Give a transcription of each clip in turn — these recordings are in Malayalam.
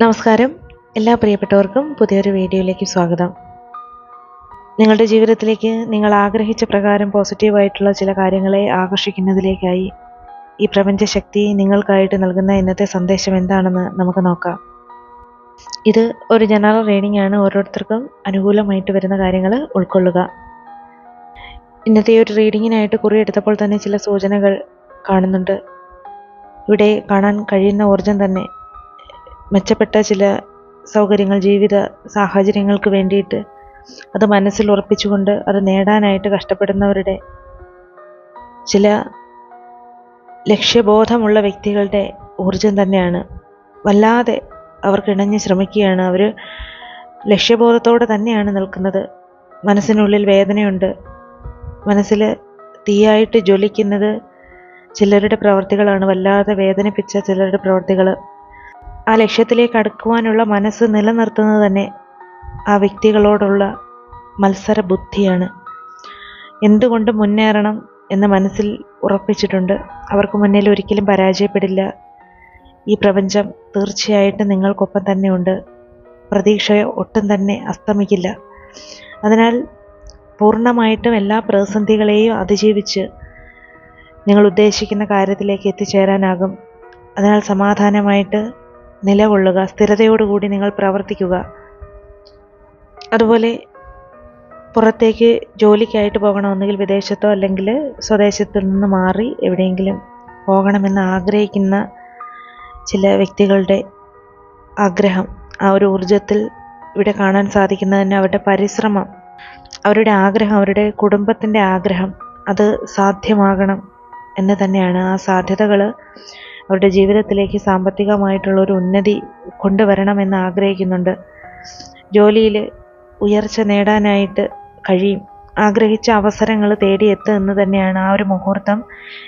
നമസ്കാരം. എല്ലാ പ്രിയപ്പെട്ടവർക്കും പുതിയൊരു വീഡിയോയിലേക്ക് സ്വാഗതം. നിങ്ങളുടെ ജീവിതത്തിലേക്ക് നിങ്ങൾ ആഗ്രഹിച്ച പ്രകാരം പോസിറ്റീവായിട്ടുള്ള ചില കാര്യങ്ങളെ ആകർഷിക്കുന്നതിലേക്കായി ഈ പ്രപഞ്ചശക്തി നിങ്ങൾക്കായിട്ട് നൽകുന്ന ഇന്നത്തെ സന്ദേശം എന്താണെന്ന് നമുക്ക് നോക്കാം. ഇത് ഒരു ജനറൽ റീഡിംഗ് ആണ്. ഓരോരുത്തർക്കും അനുകൂലമായിട്ട് വരുന്ന കാര്യങ്ങൾ ഉൾക്കൊള്ളുക. ഇന്നത്തെ ഒരു റീഡിങ്ങിനായിട്ട് കുറി എടുത്തപ്പോൾ തന്നെ ചില സൂചനകൾ കാണുന്നുണ്ട്. ഇവിടെ കാണാൻ കഴിയുന്ന ഊർജം തന്നെ മെച്ചപ്പെട്ട ചില സൗകര്യങ്ങൾ ജീവിത സാഹചര്യങ്ങൾക്ക് വേണ്ടിയിട്ട് അത് മനസ്സിൽ ഉറപ്പിച്ചുകൊണ്ട് അത് നേടാനായിട്ട് കഷ്ടപ്പെടുന്നവരുടെ ചില ലക്ഷ്യബോധമുള്ള വ്യക്തികളുടെ ഊർജം തന്നെയാണ്. വല്ലാതെ ഇണഞ്ഞ് ശ്രമിക്കുകയാണ്. അവർ ലക്ഷ്യബോധത്തോടെ തന്നെയാണ് നിൽക്കുന്നത്. മനസ്സിനുള്ളിൽ വേദനയുണ്ട്. മനസ്സിൽ തീയായിട്ട് ജ്വലിക്കുന്നത് ചിലരുടെ പ്രവർത്തികളാണ്. വല്ലാതെ വേദനിപ്പിച്ച ചിലരുടെ പ്രവർത്തികൾ ആ ലക്ഷ്യത്തിലേക്ക് അടുക്കുവാനുള്ള മനസ്സ് നിലനിർത്തുന്നത് തന്നെ ആ വ്യക്തികളോടുള്ള മത്സര ബുദ്ധിയാണ് എന്തുകൊണ്ട് മുന്നേറണം എന്ന് മനസ്സിൽ ഉറപ്പിച്ചിട്ടുണ്ട്. അവർക്ക് മുന്നിൽ ഒരിക്കലും പരാജയപ്പെടില്ല. ഈ പ്രപഞ്ചം തീർച്ചയായിട്ടും നിങ്ങൾക്കൊപ്പം തന്നെയുണ്ട്. പ്രതീക്ഷ ഒട്ടും തന്നെ അസ്തമിക്കില്ല. അതിനാൽ പൂർണമായിട്ടും എല്ലാ പ്രതിസന്ധികളെയും അതിജീവിച്ച് നിങ്ങൾ ഉദ്ദേശിക്കുന്ന കാര്യത്തിലേക്ക് എത്തിച്ചേരാനാകും. അതിനാൽ സമാധാനമായിട്ട് നിലകൊള്ളുക സ്ഥിരതയോടുകൂടി നിങ്ങൾ പ്രവർത്തിക്കുക. അതുപോലെ പുറത്തേക്ക് ജോലിക്കായിട്ട് പോകണം ഒന്നുകിൽ വിദേശത്തോ അല്ലെങ്കിൽ സ്വദേശത്തു നിന്ന് മാറി എവിടെയെങ്കിലും പോകണമെന്ന് ആഗ്രഹിക്കുന്ന ചില വ്യക്തികളുടെ ആഗ്രഹം ആ ഒരു ഊർജത്തിൽ ഇവിടെ കാണാൻ സാധിക്കുന്നതിന് അവരുടെ പരിശ്രമം അവരുടെ ആഗ്രഹം അവരുടെ കുടുംബത്തിന്റെ ആഗ്രഹം അത് സാധ്യമാകണം എന്ന് തന്നെയാണ്. ആ സാധ്യതകൾ അവരുടെ ജീവിതത്തിലേക്ക് സാമ്പത്തികമായിട്ടുള്ള ഒരു ഉന്നതി കൊണ്ടുവരണമെന്ന് ആഗ്രഹിക്കുന്നുണ്ട്. ജോലിയിൽ ഉയർച്ച നേടാനായിട്ട് കഴിയും. ആഗ്രഹിച്ച അവസരങ്ങൾ തേടിയെത്തുക എന്ന് തന്നെയാണ് ആ ഒരു മുഹൂർത്തം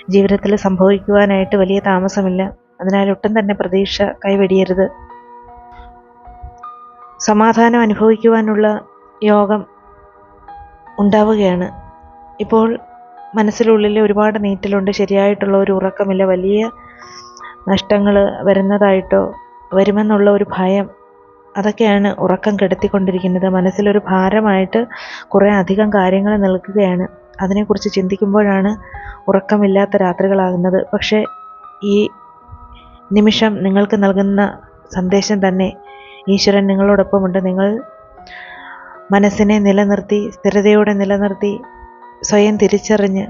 ജീവിതത്തിൽ സംഭവിക്കുവാനായിട്ട് വലിയ താമസമില്ല. അതിനാൽ ഒട്ടും തന്നെ പ്രതീക്ഷ കൈവെടിയരുത്. സമാധാനം അനുഭവിക്കുവാനുള്ള യോഗം ഉണ്ടാവുകയാണ്. ഇപ്പോൾ മനസ്സിനുള്ളിൽ ഒരുപാട് നീറ്റലുണ്ട്. ശരിയായിട്ടുള്ള ഒരു ഉറക്കമില്ല. വലിയ നഷ്ടങ്ങൾ വരുന്നതായിട്ടോ വരുമെന്നുള്ള ഒരു ഭയം അതൊക്കെയാണ് ഉറക്കം കെടുത്തിക്കൊണ്ടിരിക്കുന്നത്. മനസ്സിലൊരു ഭാരമായിട്ട് കുറേ അധികം കാര്യങ്ങൾ നിൽക്കുകയാണ്. അതിനെക്കുറിച്ച് ചിന്തിക്കുമ്പോഴാണ് ഉറക്കമില്ലാത്ത രാത്രികളാകുന്നത്. പക്ഷേ ഈ നിമിഷം നിങ്ങൾക്ക് നൽകുന്ന സന്ദേശം തന്നെ ഈശ്വരൻ നിങ്ങളോടൊപ്പമുണ്ട്. നിങ്ങൾ മനസ്സിനെ നിലനിർത്തി സ്ഥിരതയോടെ നിലനിർത്തി സ്വയം തിരിച്ചറിഞ്ഞ്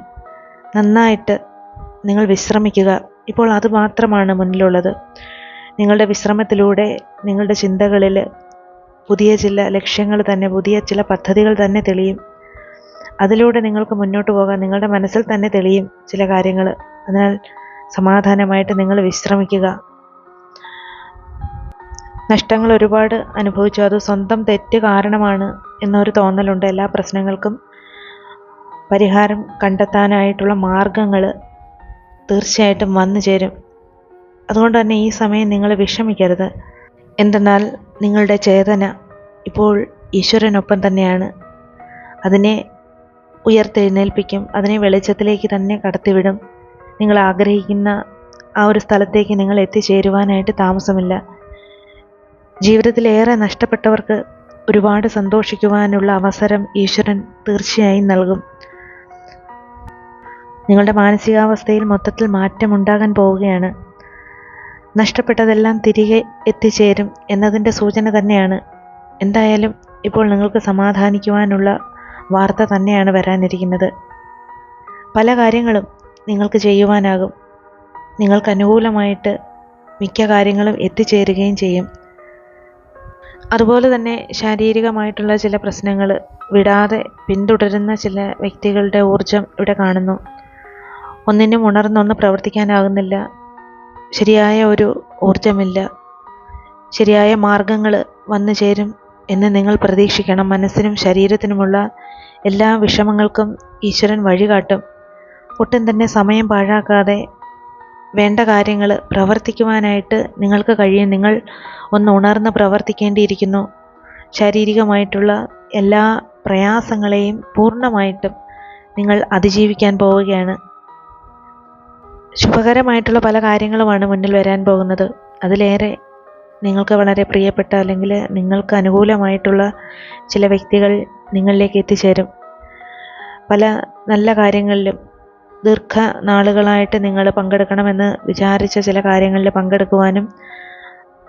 നന്നായിട്ട് നിങ്ങൾ വിശ്രമിക്കുക. ഇപ്പോൾ അത് മാത്രമാണ് മുന്നിലുള്ളത്. നിങ്ങളുടെ വിശ്രമത്തിലൂടെ നിങ്ങളുടെ ചിന്തകളിൽ പുതിയ ചില ലക്ഷ്യങ്ങൾ തന്നെ പുതിയ ചില പദ്ധതികൾ തന്നെ തെളിയും. അതിലൂടെ നിങ്ങൾക്ക് മുന്നോട്ട് പോകാൻ നിങ്ങളുടെ മനസ്സിൽ തന്നെ തെളിയും ചില കാര്യങ്ങൾ. അതിനാൽ സമാധാനമായിട്ട് നിങ്ങൾ വിശ്രമിക്കുക. നഷ്ടങ്ങൾ ഒരുപാട് അനുഭവിച്ചു. അത് സ്വന്തം തെറ്റ് കാരണമാണ് എന്നൊരു തോന്നലുണ്ട്. എല്ലാ പ്രശ്നങ്ങൾക്കും പരിഹാരം കണ്ടെത്താനായിട്ടുള്ള മാർഗങ്ങൾ തീർച്ചയായിട്ടും വന്നു ചേരും. അതുകൊണ്ട് തന്നെ ഈ സമയം നിങ്ങൾ വിഷമിക്കരുത്. എന്തെന്നാൽ നിങ്ങളുടെ ചേതന ഇപ്പോൾ ഈശ്വരനൊപ്പം തന്നെയാണ്. അതിനെ ഉയർത്തെഴുന്നേൽപ്പിക്കും. അതിനെ വെളിച്ചത്തിലേക്ക് തന്നെ കടത്തിവിടും. നിങ്ങൾ ആഗ്രഹിക്കുന്ന ആ ഒരു സ്ഥലത്തേക്ക് നിങ്ങൾ എത്തിച്ചേരുവാനായിട്ട് താമസമില്ല. ജീവിതത്തിലേറെ നഷ്ടപ്പെട്ടവർക്ക് ഒരുപാട് സന്തോഷിക്കുവാനുള്ള അവസരം ഈശ്വരൻ തീർച്ചയായും നൽകും. നിങ്ങളുടെ മാനസികാവസ്ഥയിൽ മൊത്തത്തിൽ മാറ്റമുണ്ടാകാൻ പോവുകയാണ്. നഷ്ടപ്പെട്ടതെല്ലാം തിരികെ എത്തിച്ചേരും എന്നതിന്റെ സൂചന തന്നെയാണ്. എന്തായാലും ഇപ്പോൾ നിങ്ങൾക്ക് സമാധാനിക്കുവാനുള്ള വാർത്ത തന്നെയാണ് വരാനിരിക്കുന്നത്. പല കാര്യങ്ങളും നിങ്ങൾക്ക് ചെയ്യുവാനാകും. നിങ്ങൾക്ക് അനുകൂലമായിട്ട് മിക്ക കാര്യങ്ങളും എത്തിച്ചേരുകയും ചെയ്യും. അതുപോലെ തന്നെ ശാരീരികമായിട്ടുള്ള ചില പ്രശ്നങ്ങൾ വിടാതെ പിന്തുടരുന്ന ചില വ്യക്തികളുടെ ഊർജം ഇവിടെ കാണുന്നു. ഒന്നിനും ഉണർന്നൊന്ന് പ്രവർത്തിക്കാനാകുന്നില്ല. ശരിയായ ഒരു ഊർജമില്ല ശരിയായ മാർഗങ്ങൾ വന്നു ചേരും എന്ന് നിങ്ങൾ പ്രതീക്ഷിക്കണം. മനസ്സിനും ശരീരത്തിനുമുള്ള എല്ലാ വിഷമങ്ങൾക്കും ഈശ്വരൻ വഴികാട്ടും. ഒട്ടും തന്നെ സമയം പാഴാക്കാതെ വേണ്ട കാര്യങ്ങൾ പ്രവർത്തിക്കുവാനായിട്ട് നിങ്ങൾക്ക് കഴിയും. നിങ്ങൾ ഒന്ന് ഉണർന്ന് പ്രവർത്തിക്കേണ്ടിയിരിക്കുന്നു. ശാരീരികമായിട്ടുള്ള എല്ലാ പ്രയാസങ്ങളെയും പൂർണമായിട്ടും നിങ്ങൾ അതിജീവിക്കാൻ പോവുകയാണ്. ശുഭകരമായിട്ടുള്ള പല കാര്യങ്ങളുമാണ് മുന്നിൽ വരാൻ പോകുന്നത്. അതിലേറെ നിങ്ങൾക്ക് വളരെ പ്രിയപ്പെട്ട അല്ലെങ്കിൽ നിങ്ങൾക്ക് അനുകൂലമായിട്ടുള്ള ചില വ്യക്തികൾ നിങ്ങളിലേക്ക് എത്തിച്ചേരും. പല നല്ല കാര്യങ്ങളിലും ദീർഘ നാളുകളായിട്ട് നിങ്ങൾ പങ്കെടുക്കണമെന്ന് വിചാരിച്ച ചില കാര്യങ്ങളിൽ പങ്കെടുക്കുവാനും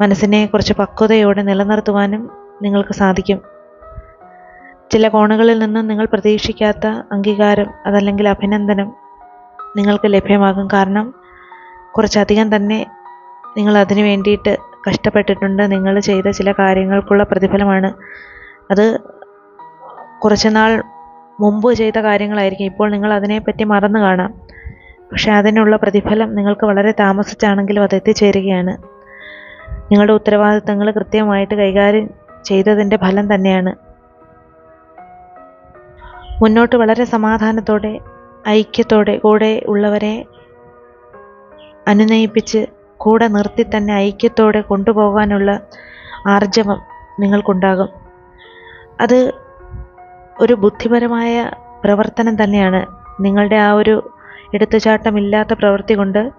മനസ്സിനെ കുറച്ച് പക്വതയോടെ നിലനിർത്തുവാനും നിങ്ങൾക്ക് സാധിക്കും. ചില കോണുകളിൽ നിന്നും നിങ്ങൾ പ്രതീക്ഷിക്കാത്ത അംഗീകാരം അതല്ലെങ്കിൽ അഭിനന്ദനം നിങ്ങൾക്ക് ലഭ്യമാകും. കാരണം കുറച്ചധികം തന്നെ നിങ്ങൾ അതിന് വേണ്ടിയിട്ട് കഷ്ടപ്പെട്ടിട്ടുണ്ട്. നിങ്ങൾ ചെയ്ത ചില കാര്യങ്ങൾക്കുള്ള പ്രതിഫലമാണ്. അത് കുറച്ച് നാൾ മുമ്പ് ചെയ്ത കാര്യങ്ങളായിരിക്കും. ഇപ്പോൾ നിങ്ങൾ അതിനെപ്പറ്റി മറന്നു കാണാം. പക്ഷേ അതിനുള്ള പ്രതിഫലം നിങ്ങൾക്ക് വളരെ താമസിച്ചാണെങ്കിലും അത് എത്തിച്ചേരുകയാണ്. നിങ്ങളുടെ ഉത്തരവാദിത്തങ്ങൾ കൃത്യമായിട്ട് കൈകാര്യം ചെയ്തതിന്റെ ഫലം തന്നെയാണ്. മുന്നോട്ട് വളരെ സമാധാനത്തോടെ ഐക്യത്തോടെ കൂടെ ഉള്ളവരെ അനുനയിപ്പിച്ച് കൂടെ നിർത്തി തന്നെ ഐക്യത്തോടെ കൊണ്ടുപോകാനുള്ള ആർജവം നിങ്ങൾക്കുണ്ടാകും. അത് ഒരു ബുദ്ധിപരമായ പ്രവർത്തനം തന്നെയാണ്. നിങ്ങളുടെ ആ ഒരു എടുത്തുചാട്ടമില്ലാത്ത പ്രവൃത്തി കൊണ്ട്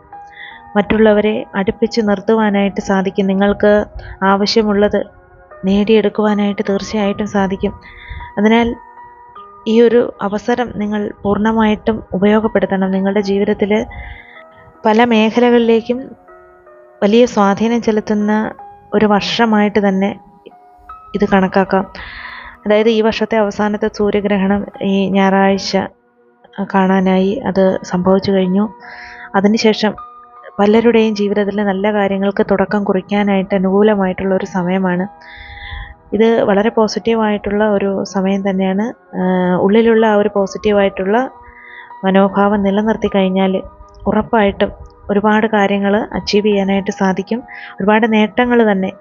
മറ്റുള്ളവരെ അടുപ്പിച്ച് നിർത്തുവാനായിട്ട് സാധിക്കും. നിങ്ങൾക്ക് ആവശ്യമുള്ളത് നേടിയെടുക്കുവാനായിട്ട് തീർച്ചയായിട്ടും സാധിക്കും. അതിനാൽ ഈ ഒരു അവസരം നിങ്ങൾ പൂർണമായിട്ടും ഉപയോഗപ്പെടുത്തണം. നിങ്ങളുടെ ജീവിതത്തിൽ പല മേഖലകളിലേക്കും വലിയ സ്വാധീനം ചെലുത്തുന്ന ഒരു വർഷമായിട്ട് തന്നെ ഇത് കണക്കാക്കാം. അതായത് ഈ വർഷത്തെ അവസാനത്തെ സൂര്യഗ്രഹണം ഈ ഞായറാഴ്ച കാണാനായി അത് സംഭവിച്ചു കഴിഞ്ഞു. അതിനുശേഷം പലരുടെയും ജീവിതത്തിൽ നല്ല കാര്യങ്ങൾക്ക് തുടക്കം കുറിക്കാനായിട്ട് അനുകൂലമായിട്ടുള്ള ഒരു സമയമാണ്. ഇത് വളരെ പോസിറ്റീവായിട്ടുള്ള ഒരു സമയം തന്നെയാണ്. ഉള്ളിലുള്ള ആ ഒരു പോസിറ്റീവായിട്ടുള്ള മനോഭാവം നിലനിർത്തി കഴിഞ്ഞാൽ ഉറപ്പായിട്ടും ഒരുപാട് കാര്യങ്ങൾ അച്ചീവ് ചെയ്യാനായിട്ട് സാധിക്കും. ഒരുപാട് നേട്ടങ്ങൾ തന്നെ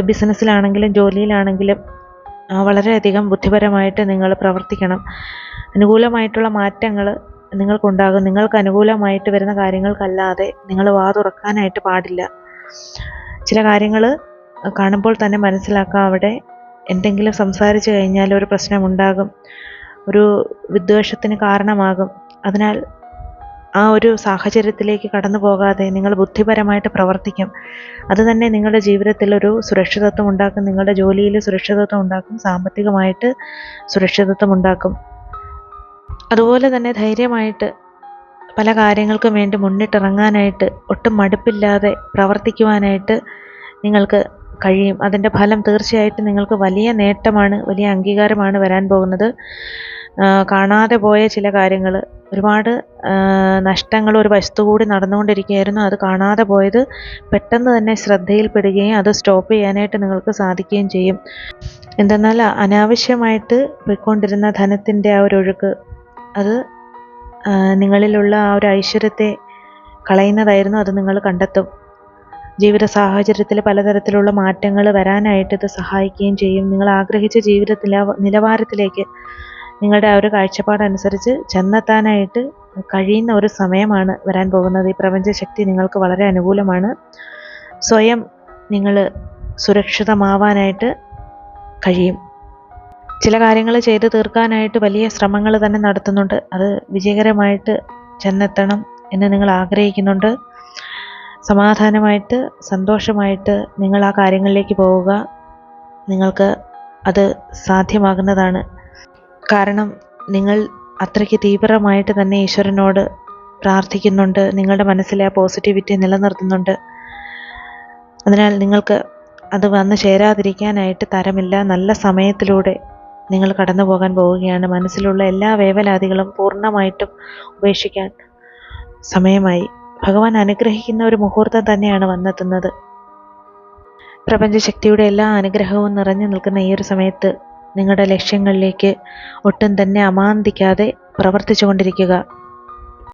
ബിസിനസ്സിലാണെങ്കിലും ജോലിയിലാണെങ്കിലും വളരെയധികം ബുദ്ധിപരമായിട്ട് നിങ്ങൾ പ്രവർത്തിക്കണം. അനുകൂലമായിട്ടുള്ള മാറ്റങ്ങൾ നിങ്ങൾക്കുണ്ടാകും. നിങ്ങൾക്ക് അനുകൂലമായിട്ട് വരുന്ന കാര്യങ്ങൾക്കല്ലാതെ നിങ്ങൾ വാതുറക്കാനായിട്ട് പാടില്ല. ചില കാര്യങ്ങൾ കാണുമ്പോൾ തന്നെ മനസ്സിലാക്കാം അവിടെ എന്തെങ്കിലും സംസാരിച്ചു കഴിഞ്ഞാൽ ഒരു പ്രശ്നമുണ്ടാകും ഒരു വിദ്വേഷത്തിന് കാരണമാകും. അതിനാൽ ആ ഒരു സാഹചര്യത്തിലേക്ക് കടന്നു പോകാതെ നിങ്ങൾ ബുദ്ധിപരമായിട്ട് പ്രവർത്തിക്കും. അത് തന്നെ നിങ്ങളുടെ ജീവിതത്തിൽ ഒരു സുരക്ഷിതത്വം ഉണ്ടാക്കും നിങ്ങളുടെ ജോലിയിൽ സുരക്ഷിതത്വം ഉണ്ടാക്കും സാമ്പത്തികമായിട്ട് സുരക്ഷിതത്വം ഉണ്ടാക്കും. അതുപോലെ തന്നെ ധൈര്യമായിട്ട് പല കാര്യങ്ങൾക്കും വേണ്ടി മുന്നിട്ടിറങ്ങാനായിട്ട് ഒട്ടും മടുപ്പില്ലാതെ പ്രവർത്തിക്കുവാനായിട്ട് നിങ്ങൾക്ക് കഴിയും. അതിന്റെ ഫലം തീർച്ചയായിട്ടും നിങ്ങൾക്ക് വലിയ നേട്ടമാണ് വലിയ അംഗീകാരമാണ് വരാൻ പോകുന്നത്. കാണാതെ പോയ ചില കാര്യങ്ങൾ. ഒരുപാട് നഷ്ടങ്ങൾ ഒരു വശത്തു കൂടി നടന്നുകൊണ്ടിരിക്കുകയായിരുന്നു. അത് കാണാതെ പോയത് പെട്ടെന്ന് തന്നെ ശ്രദ്ധയിൽപ്പെടുകയും അത് സ്റ്റോപ്പ് ചെയ്യാനായിട്ട് നിങ്ങൾക്ക് സാധിക്കുകയും ചെയ്യും. എന്തെന്നാൽ അനാവശ്യമായിട്ട് പോയിക്കൊണ്ടിരുന്ന ധനത്തിന്റെ ആ ഒരു ഒഴുക്ക് അത് നിങ്ങളിലുള്ള ആ ഒരു ഐശ്വര്യത്തെ കളയുന്നതായിരുന്നു അത് നിങ്ങൾ കണ്ടെത്തും. ജീവിത സാഹചര്യത്തിൽ പലതരത്തിലുള്ള മാറ്റങ്ങൾ വരാനായിട്ട് ഇത് സഹായിക്കുകയും ചെയ്യും. നിങ്ങൾ ആഗ്രഹിച്ച ജീവിത നിലവാരത്തിലേക്ക് നിങ്ങളുടെ ആ ഒരു കാഴ്ചപ്പാടനുസരിച്ച് ചെന്നെത്താനായിട്ട് കഴിയുന്ന ഒരു സമയമാണ് വരാൻ പോകുന്നത്. ഈ പ്രപഞ്ചശക്തി നിങ്ങൾക്ക് വളരെ അനുകൂലമാണ്. സ്വയം നിങ്ങൾ സുരക്ഷിതമാവാനായിട്ട് കഴിയും. ചില കാര്യങ്ങൾ ചെയ്ത് തീർക്കാനായിട്ട് വലിയ ശ്രമങ്ങൾ തന്നെ നടത്തുന്നുണ്ട്. അത് വിജയകരമായിട്ട് ചെന്നെത്തണം എന്ന് നിങ്ങൾ ആഗ്രഹിക്കുന്നുണ്ട്. സമാധാനമായിട്ട് സന്തോഷമായിട്ട് നിങ്ങൾ ആ കാര്യങ്ങളിലേക്ക് പോവുക. നിങ്ങൾക്ക് അത് സാധ്യമാകുന്നതാണ്. കാരണം നിങ്ങൾ അത്രയ്ക്ക് തീവ്രമായിട്ട് തന്നെ ഈശ്വരനോട് പ്രാർത്ഥിക്കുന്നുണ്ട്. നിങ്ങളുടെ മനസ്സിലെ ആ പോസിറ്റിവിറ്റി നിലനിർത്തുന്നുണ്ട്. അതിനാൽ നിങ്ങൾക്ക് അത് വന്ന് ചേരാതിരിക്കാനായിട്ട് തരമില്ല. നല്ല സമയത്തിലൂടെ നിങ്ങൾ കടന്നു പോകാൻ പോവുകയാണ്. മനസ്സിലുള്ള എല്ലാ വേവലാതികളും പൂർണമായിട്ടും ഉപേക്ഷിക്കാൻ സമയമായി. ഭഗവാൻ അനുഗ്രഹിക്കുന്ന ഒരു മുഹൂർത്തം തന്നെയാണ് വന്നെത്തുന്നത്. പ്രപഞ്ചശക്തിയുടെ എല്ലാ അനുഗ്രഹവും നിറഞ്ഞു നിൽക്കുന്ന ഈ ഒരു സമയത്ത് നിങ്ങളുടെ ലക്ഷ്യങ്ങളിലേക്ക് ഒട്ടും തന്നെ അമാന്തിക്കാതെ പ്രവർത്തിച്ചു കൊണ്ടിരിക്കുക